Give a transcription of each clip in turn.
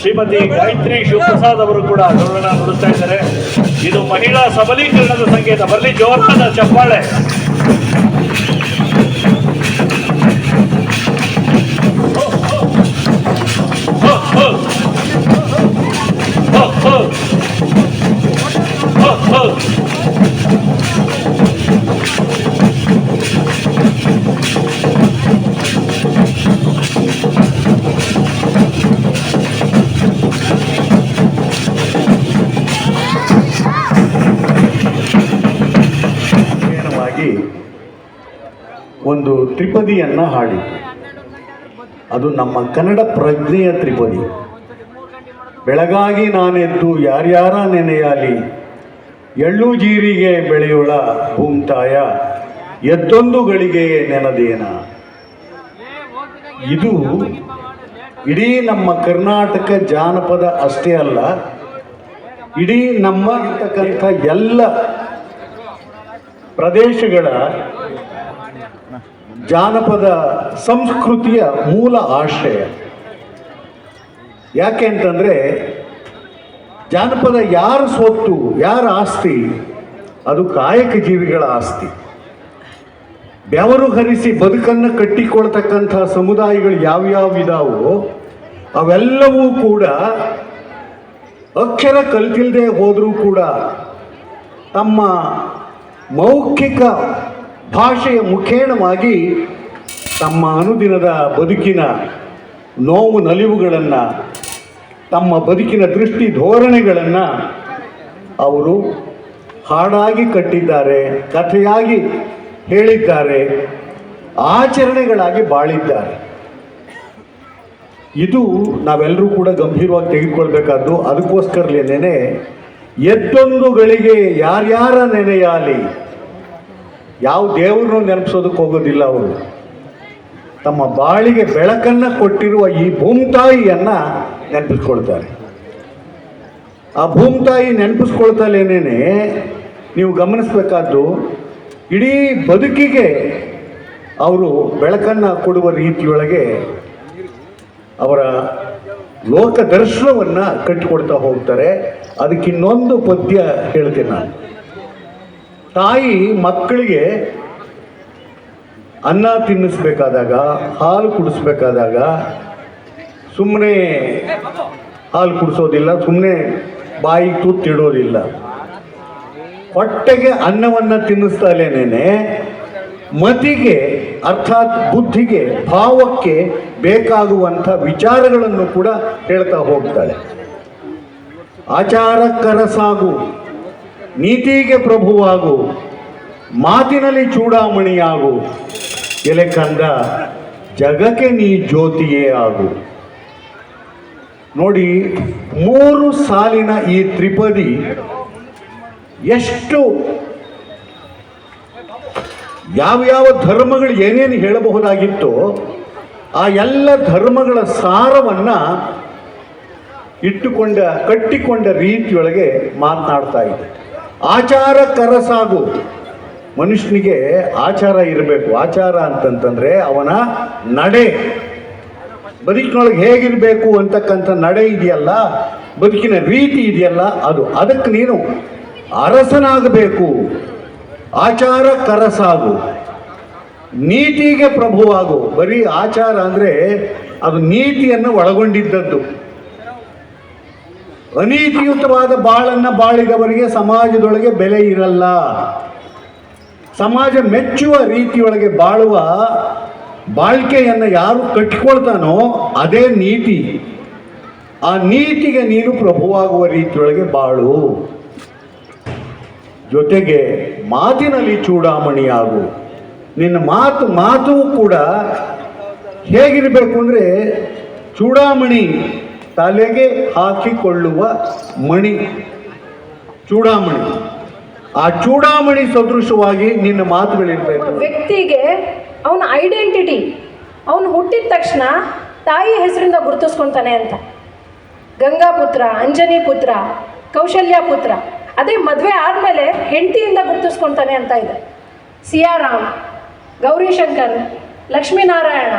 ಶ್ರೀಮತಿ ಗಾಯತ್ರಿ ಶಿವಪ್ರಸಾದ್ ಅವರು ಕೂಡ ಗೌರವ ಕೊಡುತ್ತಾ ಇದ್ದಾರೆ. ಇದು ಮಹಿಳಾ ಸಬಲೀಕರಣದ ಸಂಕೇತ. ಬರಲಿ ಜೋರಾದ ಚಪ್ಪಾಳೆ. ನೇರವಾಗಿ ಒಂದು ತ್ರಿಪದಿಯನ್ನ ಹಾಡಿ. ಅದು ನಮ್ಮ ಕನ್ನಡ ಪ್ರಜ್ಞೆಯ ತ್ರಿಪದಿ. ಬೆಳಗಾಗಿ ನಾನೆದ್ದು ಯಾರ್ಯಾರ ನೆನೆಯಾಲಿ, ಎಳ್ಳು ಜೀರಿಗೆ ಬೆಳೆಯುಳ ಭೂಮ್ತಾಯ, ಎದ್ದೊಂದು ಗಳಿಗೆ ನೆನದೇನ ಇದು ಇಡೀ ನಮ್ಮ ಕರ್ನಾಟಕ ಜಾನಪದ ಅಷ್ಟೇ ಅಲ್ಲ, ಇಡೀ ನಮ್ಮ ಇರ್ತಕ್ಕಂಥ ಎಲ್ಲ ಪ್ರದೇಶಗಳ ಜಾನಪದ ಸಂಸ್ಕೃತಿಯ ಮೂಲ ಆಶ್ರಯ ಯಾಕೆ ಅಂತಂದರೆ, ಜಾನಪದ ಯಾರ ಸ್ವತ್ತು, ಯಾರ ಆಸ್ತಿ, ಅದು ಕಾಯಕ ಜೀವಿಗಳ ಆಸ್ತಿ. ಬೆವರು ಹರಿಸಿ ಬದುಕನ್ನು ಕಟ್ಟಿಕೊಳ್ತಕ್ಕಂಥ ಸಮುದಾಯಗಳು ಯಾವ್ಯಾವ ಇದಾವೋ, ಅವೆಲ್ಲವೂ ಕೂಡ ಅಕ್ಷರ ಕಲ್ತಿಲ್ಲದೆ ಹೋದರೂ ಕೂಡ ತಮ್ಮ ಮೌಖಿಕ ಭಾಷೆಯ ಮುಖೇಣವಾಗಿ ತಮ್ಮ ಅನುದಿನದ ಬದುಕಿನ ನೋವು ನಲಿವುಗಳನ್ನು, ತಮ್ಮ ಬದುಕಿನ ದೃಷ್ಟಿ ಧೋರಣೆಗಳನ್ನು ಅವರು ಹಾಡಾಗಿ ಕಟ್ಟಿದ್ದಾರೆ, ಕಥೆಯಾಗಿ ಹೇಳಿದ್ದಾರೆ, ಆಚರಣೆಗಳಾಗಿ ಬಾಳಿದ್ದಾರೆ. ಇದು ನಾವೆಲ್ಲರೂ ಕೂಡ ಗಂಭೀರವಾಗಿ ತೆಗೆದುಕೊಳ್ಬೇಕಾದ್ದು ಅದಕ್ಕೋಸ್ಕರಲೇನೆ ಎದ್ದೊಂದು ಗಳಿಗೆ ಯಾರ್ಯಾರ ನೆನೆಯಾಲಿ? ಯಾವ ದೇವರನ್ನು ನೆನಪಿಸೋದಕ್ಕೆ ಹೋಗೋದಿಲ್ಲ ಅವರು. ತಮ್ಮ ಬಾಳಿಗೆ ಬೆಳಕನ್ನು ಕೊಟ್ಟಿರುವ ಈ ಭೂಮ್ತಾಯಿಯನ್ನು ನೆನಪಿಸ್ಕೊಳ್ತಾರೆ. ಆ ಭೂಮ್ತಾಯಿ ನೆನಪಿಸ್ಕೊಳ್ತಲೇನೇ ನೀವು ಗಮನಿಸಬೇಕಾದ್ದು, ಇಡೀ ಬದುಕಿಗೆ ಅವರು ಬೆಳಕನ್ನು ಕೊಡುವ ರೀತಿಯೊಳಗೆ ಅವರ ಲೋಕ ದರ್ಶನವನ್ನು ಕಟ್ಟಿಕೊಡ್ತಾ ಹೋಗ್ತಾರೆ. ಅದಕ್ಕೆ ಇನ್ನೊಂದು ಪದ್ಯ ಹೇಳ್ತೀನಿ ನಾನು. ತಾಯಿ ಮಕ್ಕಳಿಗೆ ಅನ್ನ ತಿನ್ನಿಸ್ಬೇಕಾದಾಗ, ಹಾಲು ಕುಡಿಸ್ಬೇಕಾದಾಗ ಸುಮ್ಮನೆ ಹಾಲು ಕುಡಿಸೋದಿಲ್ಲ ಸುಮ್ಮನೆ ಬಾಯಿಗೆ ತೂತ್ತಿಡೋದಿಲ್ಲ ಹೊಟ್ಟೆಗೆ ಅನ್ನವನ್ನು ತಿನ್ನಿಸ್ತಾಲೇನೆ ಮತಿಗೆ ಅರ್ಥಾತ್ ಬುದ್ಧಿಗೆ, ಭಾವಕ್ಕೆ ಬೇಕಾಗುವಂಥ ವಿಚಾರಗಳನ್ನು ಕೂಡ ಹೇಳ್ತಾ ಹೋಗ್ತಾಳೆ. ಆಚಾರಕ್ಕರ ಸಾಗು ನೀತಿಗೆ ಪ್ರಭುವಾಗು, ಮಾತಿನಲ್ಲಿ ಚೂಡಾಮಣಿಯಾಗು. ಎಲೆ ಕಂದ, ಜಗಕ್ಕೆ ನೀ ಜ್ಯೋತಿಯೇ ಆಗು. ನೋಡಿ, ಮೂರು ಸಾಲಿನ ಈ ತ್ರಿಪದಿ ಎಷ್ಟು ಯಾವ್ಯಾವ ಧರ್ಮಗಳು ಏನೇನು ಹೇಳಬಹುದಾಗಿತ್ತೋ, ಆ ಎಲ್ಲ ಧರ್ಮಗಳ ಸಾರವನ್ನು ಇಟ್ಟುಕೊಂಡ, ಕಟ್ಟಿಕೊಂಡ ರೀತಿಯೊಳಗೆ ಮಾತನಾಡ್ತಾ ಇದೆ ಆಚಾರ ಕರಸಾಗು ಮನುಷ್ಯನಿಗೆ ಆಚಾರ ಇರಬೇಕು. ಆಚಾರ ಅಂತಂತಂದ್ರೆ ಅವನ ನಡೆ. ಬದುಕಿನೊಳಗೆ ಹೇಗಿರಬೇಕು ಅಂತಕ್ಕಂಥ ನಡೆ ಇದೆಯಲ್ಲ, ಬದುಕಿನ ರೀತಿ ಇದೆಯಲ್ಲ, ಅದು ಅದಕ್ಕೆ ನೀನು ಅರಸನಾಗಬೇಕು. ಆಚಾರ ಕರಸಾಗು ನೀತಿಗೆ ಪ್ರಭುವಾಗು. ಬರೀ ಆಚಾರ ಅಂದರೆ ಅದು ನೀತಿಯನ್ನು ಒಳಗೊಂಡಿದ್ದದ್ದು. ಅನೀತಿಯುತವಾದ ಬಾಳನ್ನು ಬಾಳಿದವರಿಗೆ ಸಮಾಜದೊಳಗೆ ಬೆಲೆ ಇರಲ್ಲ. ಸಮಾಜ ಮೆಚ್ಚುವ ರೀತಿಯೊಳಗೆ ಬಾಳುವ ಬಾಳ್ಕೆಯನ್ನು ಯಾರು ಕಟ್ಟಿಕೊಳ್ತಾನೋ ಅದೇ ನೀತಿ. ಆ ನೀತಿಗೆ ನೀನು ಪ್ರಭುವಾಗುವ ರೀತಿಯೊಳಗೆ ಬಾಳು. ಜೊತೆಗೆ ಮಾತಿನಲ್ಲಿ ಚೂಡಾಮಣಿಯಾಗು. ನಿನ್ನ ಮಾತು ಮಾತು ಕೂಡ ಹೇಗಿರಬೇಕು ಅಂದರೆ ಚೂಡಾಮಣಿ. ತಲೆಗೆ ಹಾಕಿಕೊಳ್ಳುವ ಮಣಿ, ಚೂಡಾಮಣಿ. ಆ ಚೂಡಾಮಣಿ ಸದೃಶವಾಗಿ ನಿನ್ನ ಮಾತುಗಳಿರ್ಬೇಕು. ವ್ಯಕ್ತಿಗೆ ಅವನ ಐಡೆಂಟಿಟಿ ಅವನು ಹುಟ್ಟಿದ ತಕ್ಷಣ ತಾಯಿ ಹೆಸರಿಂದ ಗುರುತಿಸ್ಕೊತಾನೆ ಅಂತ. ಗಂಗಾ ಪುತ್ರ, ಅಂಜನಿ ಪುತ್ರ, ಕೌಶಲ್ಯ ಪುತ್ರ, ಅದೇ ಮದುವೆ ಆದಮೇಲೆ ಹೆಂಡತಿಯಿಂದ ಗುರುತಿಸ್ಕೊಂತಾನೆ ಅಂತ ಇದೆ. ಸಿಯಾರಾಮ್, ಗೌರಿಶಂಕರ್, ಲಕ್ಷ್ಮೀನಾರಾಯಣ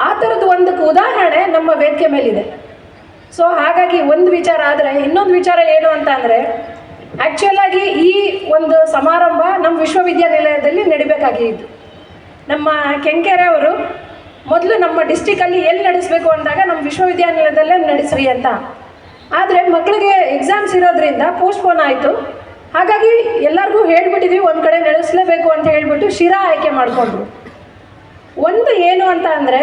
ಆ ಥರದ್ದು ಒಂದಕ್ಕೆ ಉದಾಹರಣೆ ನಮ್ಮ ವೇದಿಕೆ ಮೇಲಿದೆ. ಸೊ ಹಾಗಾಗಿ ಒಂದು ವಿಚಾರ ಆದರೆ, ಇನ್ನೊಂದು ವಿಚಾರ ಏನು ಅಂತ ಅಂದರೆ ಆ್ಯಕ್ಚುಲಾಗಿ ಈ ಒಂದು ಸಮಾರಂಭ ನಮ್ಮ ವಿಶ್ವವಿದ್ಯಾನಿಲಯದಲ್ಲಿ ನಡಿಬೇಕಾಗಿದ್ದು ನಮ್ಮ ಕೆಂಕೆರೆ ಅವರು, ಮೊದಲು ನಮ್ಮ ಡಿಸ್ಟಿಕಲ್ಲಿ ಎಲ್ಲಿ ನಡೆಸಬೇಕು ಅಂದಾಗ ನಮ್ಮ ವಿಶ್ವವಿದ್ಯಾನಿಲಯದಲ್ಲೇ ನಡೆಸ್ರಿ ಅಂತ. ಆದರೆ ಮಕ್ಕಳಿಗೆ ಎಕ್ಸಾಮ್ಸ್ ಇರೋದ್ರಿಂದ ಪೋಸ್ಟ್ಪೋನ್ ಆಯಿತು. ಹಾಗಾಗಿ ಎಲ್ಲರಿಗೂ ಹೇಳಿಬಿಟ್ಟಿದ್ವಿ, ಒಂದು ಕಡೆ ನಡೆಸಲೇಬೇಕು ಅಂತ ಹೇಳಿಬಿಟ್ಟು ಶಿರಾ ಆಯ್ಕೆ ಮಾಡಿಕೊಂಡ್ರು. ಒಂದು ಏನು ಅಂತ ಅಂದರೆ,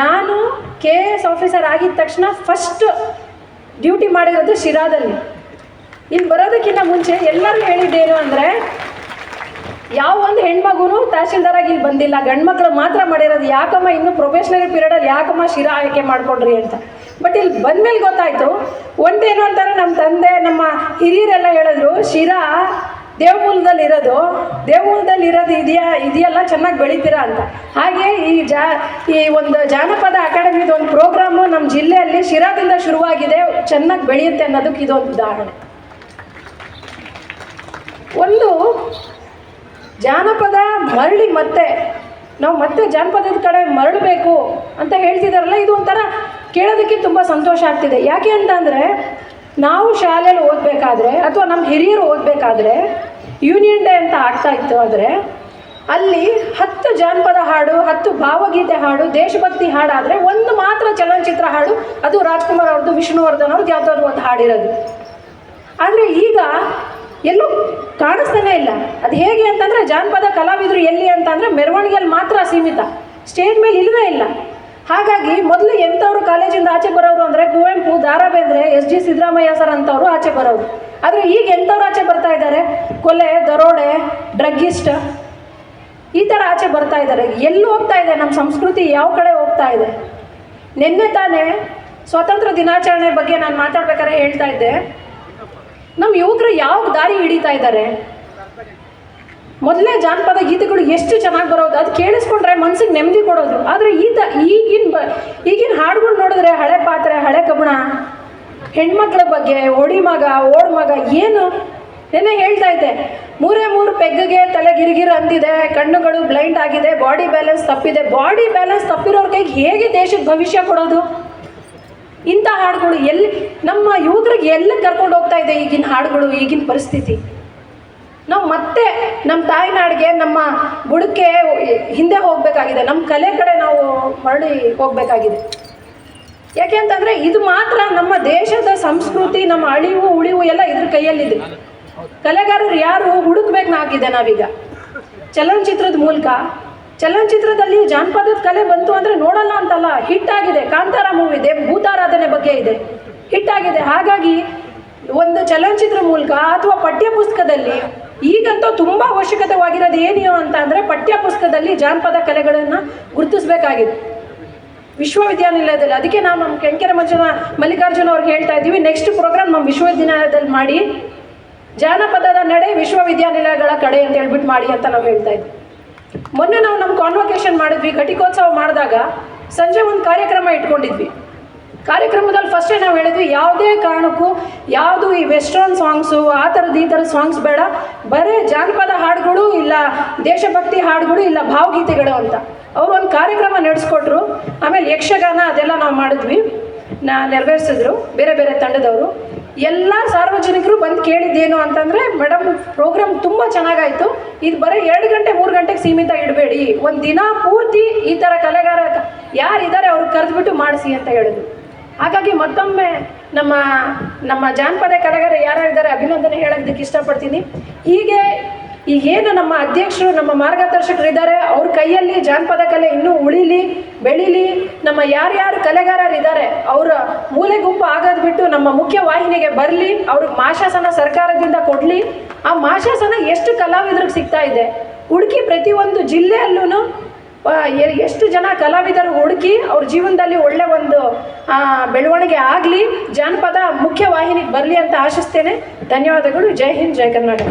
ನಾನು ಕೆ ಎ ಎಸ್ ಆಫೀಸರ್ ಆಗಿದ ತಕ್ಷಣ ಫಸ್ಟ್ ಡ್ಯೂಟಿ ಮಾಡಿರೋದು ಶಿರಾದಲ್ಲಿ. ಇಲ್ಲಿ ಬರೋದಕ್ಕಿಂತ ಮುಂಚೆ ಎಲ್ಲರೂ ಹೇಳಿದ್ದೇನು ಅಂದರೆ, ಯಾವ ಒಂದು ಹೆಣ್ಮಗುನು ತಹಶೀಲ್ದಾರ್ ಆಗಿ ಇಲ್ಲಿ ಬಂದಿಲ್ಲ ಗಂಡ್ಮಕ್ಳು ಮಾತ್ರ ಮಾಡಿರೋದು, ಯಾಕಮ್ಮ ಇನ್ನು ಪ್ರೊಫೆಷನರಿ ಪೀರಿಯಡಲ್ಲಿ ಯಾಕಮ್ಮ ಶಿರಾ ಆಯ್ಕೆ ಮಾಡ್ಕೊಂಡ್ರಿ ಅಂತ. ಬಟ್ ಇಲ್ಲಿ ಬಂದಮೇಲೆ ಗೊತ್ತಾಯಿತು, ಒಂದೇನು ಅಂತಾರೆ ನಮ್ಮ ತಂದೆ, ನಮ್ಮ ಹಿರಿಯರೆಲ್ಲ ಹೇಳಿದ್ರು, ಶಿರಾ ದೇವಮೂಲದಲ್ಲಿ ಇರೋದು ದೇವಮೂಲದಲ್ಲಿ ಇರೋದು ಇದೆಯಾ, ಇದೆಯಲ್ಲ ಚೆನ್ನಾಗಿ ಬೆಳಿತೀರಾ ಅಂತ. ಹಾಗೆ ಈ ಜಾ, ಈ ಒಂದು ಜಾನಪದ ಅಕಾಡೆಮಿದು ಒಂದು ಪ್ರೋಗ್ರಾಮು ನಮ್ಮ ಜಿಲ್ಲೆಯಲ್ಲಿ ಶಿರಾದಿಂದ ಶುರುವಾಗಿದೆ, ಚೆನ್ನಾಗಿ ಬೆಳೆಯುತ್ತೆ ಅನ್ನೋದಕ್ಕೆ ಇದೊಂದು ಉದಾಹರಣೆ. ಒಂದು ಜಾನಪದ ಮರಳಿ ಮತ್ತೆ, ನಾವು ಮತ್ತೆ ಜಾನಪದದ ಕಡೆ ಮರಳಬೇಕು ಅಂತ ಹೇಳ್ತಿದಾರಲ್ಲ, ಇದು ಒಂಥರ ಕೇಳೋದಕ್ಕೆ ತುಂಬ ಸಂತೋಷ ಆಗ್ತಿದೆ. ಯಾಕೆ ಅಂತ ನಾವು ಶಾಲೆಯಲ್ಲಿ ಓದಬೇಕಾದ್ರೆ, ಅಥವಾ ನಮ್ಮ ಹಿರಿಯರು ಓದಬೇಕಾದ್ರೆ ಯೂನಿಯನ್ ಡೇ ಅಂತ ಆಗ್ತಾ ಇತ್ತು ಆದರೆ ಅಲ್ಲಿ ಹತ್ತು ಜಾನಪದ ಹಾಡು, ಹತ್ತು ಭಾವಗೀತೆ ಹಾಡು, ದೇಶಭಕ್ತಿ ಹಾಡಾದರೆ ಒಂದು ಮಾತ್ರ ಚಲನಚಿತ್ರ ಹಾಡು, ಅದು ರಾಜ್ಕುಮಾರ್ ಅವ್ರದ್ದು, ವಿಷ್ಣುವರ್ಧನ್ ಅವ್ರದ್ದು, ಯಾವುದಾದ್ರು ಒಂದು ಹಾಡಿರೋದು. ಆದರೆ ಈಗ ಎಲ್ಲೂ ಕಾಣಿಸ್ತಾನೆ ಇಲ್ಲ. ಅದು ಹೇಗೆ ಅಂತಂದರೆ ಜಾನಪದ ಕಲಾವಿದರು ಎಲ್ಲಿ ಅಂತಂದರೆ ಮೆರವಣಿಗೆಯಲ್ಲಿ ಮಾತ್ರ ಸೀಮಿತ. ಸ್ಟೇಜ್ ಮೇಲೆ ಇಲ್ಲವೇ ಇಲ್ಲ. ಹಾಗಾಗಿ ಮೊದಲು ಎಂಥವ್ರು ಕಾಲೇಜಿಂದ ಆಚೆ ಬರೋರು ಅಂದರೆ Kuvempu Dara Bendre S G Siddaramaiah sir ಅಂತವರು ಆಚೆ ಬರೋರು. ಆದರೆ ಈಗ ಎಂಥವ್ರು ಆಚೆ ಬರ್ತಾ ಇದ್ದಾರೆ? ಕೊಲೆ, ದರೋಡೆ, ಡ್ರಗ್ಗಿಸ್ಟ್, ಈ ಥರ ಆಚೆ ಬರ್ತಾ ಇದ್ದಾರೆ. ಎಲ್ಲಿ ಹೋಗ್ತಾ ಇದೆ, ನಮ್ಮ ಸಂಸ್ಕೃತಿ ಯಾವ ಕಡೆ ಹೋಗ್ತಾ ಇದೆ? ನಿನ್ನೆ ತಾನೇ ಸ್ವಾತಂತ್ರ್ಯ ದಿನಾಚರಣೆ ಬಗ್ಗೆ ನಾನು ಮಾತಾಡ್ಬೇಕಾದ್ರೆ ಹೇಳ್ತಾ ಇದ್ದೆ. ನಮ್ಮ ಯುವಕರು ಯಾವ ದಾರಿ ಹಿಡಿತಾ ಇದ್ದಾರೆ? ಮೊದಲೇ ಜಾನಪದ ಗೀತೆಗಳು ಎಷ್ಟು ಚೆನ್ನಾಗಿ ಬರೋದು? ಅದು ಕೇಳಿಸ್ಕೊಂಡ್ರೆ ಮನ್ಸಿಗೆ ನೆಮ್ಮದಿ ಕೊಡೋದು. ಆದರೆ ಈತ ಈಗಿನ ಬ ಈಗಿನ ಹಾಡುಗಳು ನೋಡಿದ್ರೆ ಹಳೆ ಪಾತ್ರೆ ಹಳೆ ಕಬ್ಬಣ ಹೆಣ್ಮಕ್ಳ ಬಗ್ಗೆ, ಒಡಿ ಮಗ, ಓಡ್ ಮಗ, ಏನು? ನೆನ್ನೆ ಹೇಳ್ತಾ ಇದ್ದೆ, ಮೂರೇ ಮೂರು ಪೆಗ್ಗಿಗೆ ತಲೆ ಗಿರಿಗಿರು ಅಂತಿದೆ, ಕಣ್ಣುಗಳು ಬ್ಲೈಂಡ್ ಆಗಿದೆ, ಬಾಡಿ ಬ್ಯಾಲೆನ್ಸ್ ತಪ್ಪಿದೆ. ಬಾಡಿ ಬ್ಯಾಲೆನ್ಸ್ ತಪ್ಪಿರೋರ ಕೈಗೆ ಹೇಗೆ ದೇಶದ ಭವಿಷ್ಯ ಕೊಡೋದು? ಇಂಥ ಹಾಡುಗಳು ಎಲ್ಲಿ, ನಮ್ಮ ಯುವಕರಿಗೆ ಎಲ್ಲ ಕರ್ಕೊಂಡು ಹೋಗ್ತಾ ಇದೆ ಈಗಿನ ಹಾಡುಗಳು, ಈಗಿನ ಪರಿಸ್ಥಿತಿ? ನಾವು ಮತ್ತೆ ನಮ್ಮ ತಾಯಿನಾಡಿಗೆ, ನಮ್ಮ ಬುಡಕ್ಕೆ ಹಿಂದೆ ಹೋಗಬೇಕಾಗಿದೆ. ನಮ್ಮ ಕಲೆ ಕಡೆ ನಾವು ಮರಳಿ ಹೋಗಬೇಕಾಗಿದೆ. ಯಾಕೆ ಅಂತಂದರೆ ಇದು ಮಾತ್ರ ನಮ್ಮ ದೇಶದ ಸಂಸ್ಕೃತಿ, ನಮ್ಮ ಅಳಿವು, ಉಳಿವು ಎಲ್ಲ ಇದ್ರ ಕೈಯಲ್ಲಿದೆ. ಕಲೆಗಾರರು ಯಾರು ಹುಡುಕ್ಬೇಕು ನಾಗಿದೆ ನಾವೀಗ? ಚಲನಚಿತ್ರದ ಮೂಲಕ? ಚಲನಚಿತ್ರದಲ್ಲಿ ಜಾನಪದದ ಕಲೆ ಬಂತು ಅಂದರೆ ನೋಡಲ್ಲ ಅಂತಲ್ಲ ಹಿಟ್ ಆಗಿದೆ. ಕಾಂತಾರ ಮೂವಿ ಇದೆ, ಭೂತಾರಾಧನೆ ಬಗ್ಗೆ ಇದೆ. ಹಿಟ್ ಆಗಿದೆ. ಹಾಗಾಗಿ ಒಂದು ಚಲನಚಿತ್ರ ಮೂಲಕ ಅಥವಾ ಪಠ್ಯ ಪುಸ್ತಕದಲ್ಲಿ ಈಗಂತೂ ತುಂಬ ಅವಶ್ಯಕತೆವಾಗಿರೋದು ಏನು ಅಂತ ಅಂದರೆ ಪಠ್ಯ ಪುಸ್ತಕದಲ್ಲಿ ಜಾನಪದ ಕಲೆಗಳನ್ನು ಗುರುತಿಸ್ಬೇಕಾಗಿದೆ. ವಿಶ್ವವಿದ್ಯಾನಿಲಯದಲ್ಲಿ. ಅದಕ್ಕೆ ನಾವು ನಮ್ಮ ಕೆಂಕೆರೆ ಮಂಜುನ ಮಲ್ಲಿಕಾರ್ಜುನ ಅವ್ರಿಗೆ ಹೇಳ್ತಾ ಇದ್ದೀವಿ. ನೆಕ್ಸ್ಟ್ ಪ್ರೋಗ್ರಾಮ್ ನಮ್ಮ ವಿಶ್ವವಿದ್ಯಾನಿಲಯದಲ್ಲಿ ಮಾಡಿ. ಜಾನಪದದ ನಡೆ ವಿಶ್ವವಿದ್ಯಾನಿಲಯಗಳ ಕಡೆ ಅಂತ ಹೇಳ್ಬಿಟ್ಟು ಮಾಡಿ ಅಂತ ನಾವು ಹೇಳ್ತಾ ಇದ್ವಿ. ಮೊನ್ನೆ ನಾವು ನಮ್ಮ ಕಾನ್ವೊಕೇಶನ್ ಮಾಡಿದ್ವಿ. ಘಟಿಕೋತ್ಸವ ಮಾಡಿದಾಗ ಸಂಜೆ ಒಂದು ಕಾರ್ಯಕ್ರಮ ಇಟ್ಕೊಂಡಿದ್ವಿ. ಕಾರ್ಯಕ್ರಮದಲ್ಲಿ ಫಸ್ಟೇ ನಾವು ಹೇಳಿದ್ವಿ, ಯಾವುದೇ ಕಾರಣಕ್ಕೂ ಯಾವುದು ಈ ವೆಸ್ಟರ್ನ್ ಸಾಂಗ್ಸು ಆ ಥರದ್ದು ಈ ಥರದ ಸಾಂಗ್ಸ್ ಬೇಡ. ಬರೀ ಜಾನಪದ ಹಾಡುಗಳು ಇಲ್ಲ, ದೇಶಭಕ್ತಿ ಹಾಡುಗಳು ಇಲ್ಲ, ಭಾವಗೀತೆಗಳು ಅಂತ. ಅವರು ಒಂದು ಕಾರ್ಯಕ್ರಮ ನಡೆಸ್ಕೊಟ್ರು. ಆಮೇಲೆ ಅದೆಲ್ಲ ನಾವು ಮಾಡಿದ್ವಿ. ನಾ ನೆರವೇರಿಸಿದ್ರು, ಬೇರೆ ಬೇರೆ ತಂಡದವರು. ಎಲ್ಲ ಸಾರ್ವಜನಿಕರು ಬಂದು ಕೇಳಿದ್ದೇನು ಅಂತಂದರೆ ಮೇಡಮ್ ಪ್ರೋಗ್ರಾಮ್ ತುಂಬ ಚೆನ್ನಾಗಾಯಿತು. ಇದು ಬರೀ ಎರಡು ಗಂಟೆ, ಮೂರು ಗಂಟೆಗೆ ಸೀಮಿತ ಇಡಬೇಡಿ. ಒಂದು ದಿನ ಪೂರ್ತಿ ಈ ಥರ ಕಲೆಗಾರ ಯಾರಿದ್ದಾರೆ ಅವ್ರು ಕರೆದ್ಬಿಟ್ಟು ಮಾಡಿಸಿ ಅಂತ ಹೇಳಿದ್ರು. ಹಾಗಾಗಿ ಮತ್ತೊಮ್ಮೆ ನಮ್ಮ ನಮ್ಮ ಜಾನಪದ ಕಲೆಗಾರ ಯಾರ್ಯಾರಿದ್ದಾರೆ ಅಭಿನಂದನೆ ಹೇಳೋದಕ್ಕೆ ಇಷ್ಟಪಡ್ತೀನಿ. ಹೀಗೆ ಈಗೇನು ನಮ್ಮ ಅಧ್ಯಕ್ಷರು, ನಮ್ಮ ಮಾರ್ಗದರ್ಶಕರು ಇದ್ದಾರೆ ಅವ್ರ ಕೈಯಲ್ಲಿ ಜಾನಪದ ಕಲೆ ಇನ್ನೂ ಉಳಿಲಿ, ಬೆಳೀಲಿ. ನಮ್ಮ ಯಾರ್ಯಾರು ಕಲೆಗಾರರಿದ್ದಾರೆ, ಅವರ ಮೂಲೆ ಗುಂಪು ಆಗೋದು ಬಿಟ್ಟು ನಮ್ಮ ಮುಖ್ಯ ವಾಹಿನಿಗೆ ಬರಲಿ ಅವ್ರಿಗೆ ಮಾಶಾಸನ ಸರ್ಕಾರದಿಂದ ಕೊಡಲಿ. ಆ ಮಾಶಾಸನ ಎಷ್ಟು ಕಲಾವಿದ್ರಿಗೆ ಸಿಗ್ತಾ ಇದೆ? ಹುಡುಕಿ ಪ್ರತಿಯೊಂದು ಜಿಲ್ಲೆಯಲ್ಲೂ ಎಷ್ಟು ಜನ ಕಲಾವಿದರು ಹುಡುಕಿ ಅವ್ರ ಜೀವನದಲ್ಲಿ ಒಳ್ಳೆ ಒಂದು ಬೆಳವಣಿಗೆ ಆಗಲಿ, ಜಾನಪದ ಮುಖ್ಯ ವಾಹಿನಿಗೆ ಬರಲಿ ಅಂತ ಆಶಿಸ್ತೇನೆ. ಧನ್ಯವಾದಗಳು. ಜೈ ಹಿಂದ್, ಜೈ ಕರ್ನಾಟಕ.